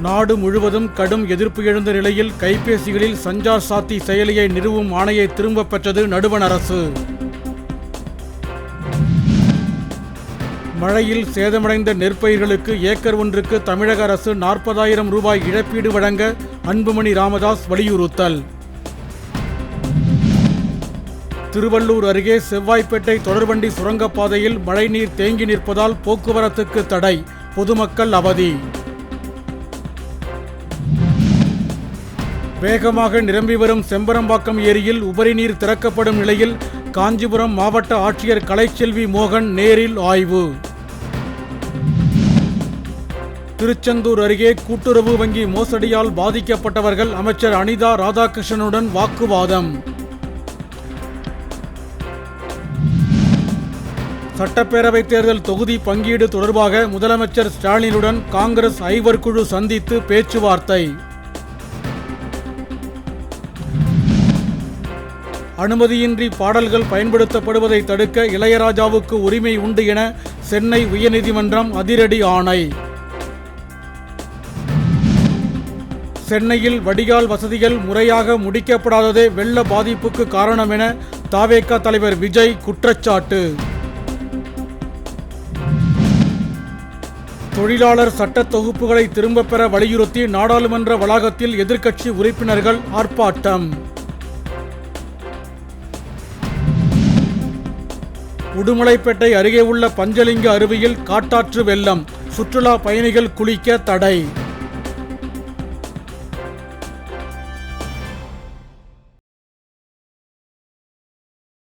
நாடு முழுவதும் கடும் எதிர்ப்பு எழுந்த நிலையில் கைபேசிகளில் சஞ்சார் சாத்தி செயலியை நிறுவும் ஆணையை திரும்பப் பெற்றது நடுவண் அரசு. மழையில் சேதமடைந்த நெற்பயிர்களுக்கு ஏக்கர் ஒன்றுக்கு தமிழக அரசு நாற்பதாயிரம் ரூபாய் இழப்பீடு வழங்க அன்புமணி ராமதாஸ் வலியுறுத்தல். திருவள்ளூர் அருகே செவ்வாய்ப்பேட்டை தொடர்வண்டி சுரங்கப்பாதையில் மழைநீர் தேங்கி நிற்பதால் போக்குவரத்துக்கு தடை. பொதுமக்கள் அவதி. வேகமாக நிரம்பி வரும் செம்பரம்பாக்கம் ஏரியில் உபரி நீர் திறக்கப்படும் நிலையில் காஞ்சிபுரம் மாவட்ட ஆட்சியர் கலைச்செல்வி மோகன் நேரில் ஆய்வு. திருச்செந்தூர் அருகே கூட்டுறவு வங்கி மோசடியால் பாதிக்கப்பட்டவர்கள் அமைச்சர் அனிதா ராதாகிருஷ்ணனுடன் வாக்குவாதம். சட்டப்பேரவைத் தேர்தல் தொகுதி பங்கீடு தொடர்பாக முதலமைச்சர் ஸ்டாலினுடன் காங்கிரஸ் ஐவர் குழு சந்தித்து பேச்சுவார்த்தை. அனுமதியின்றி பாடல்கள் பயன்படுத்தப்படுவதை தடுக்க இளையராஜாவுக்கு உரிமை உண்டு என சென்னை உயர்நீதிமன்றம் அதிரடி ஆணை. சென்னையில் வடிகால் வசதிகள் முறையாக முடிக்கப்படாததே வெள்ள பாதிப்புக்கு காரணம் என தாவேக்கா தலைவர் விஜய் குற்றச்சாட்டு. தொழிலாளர் சட்ட தொகுப்புகளை திரும்பப் பெற வலியுறுத்தி நாடாளுமன்ற வளாகத்தில் எதிர்க்கட்சி உறுப்பினர்கள் ஆர்ப்பாட்டம். உடுமலைப்பேட்டை அருகே உள்ள பஞ்சலிங்க அருவியில் காட்டாற்று வெள்ளம். சுற்றுலா பயணிகள் குளிக்க தடை.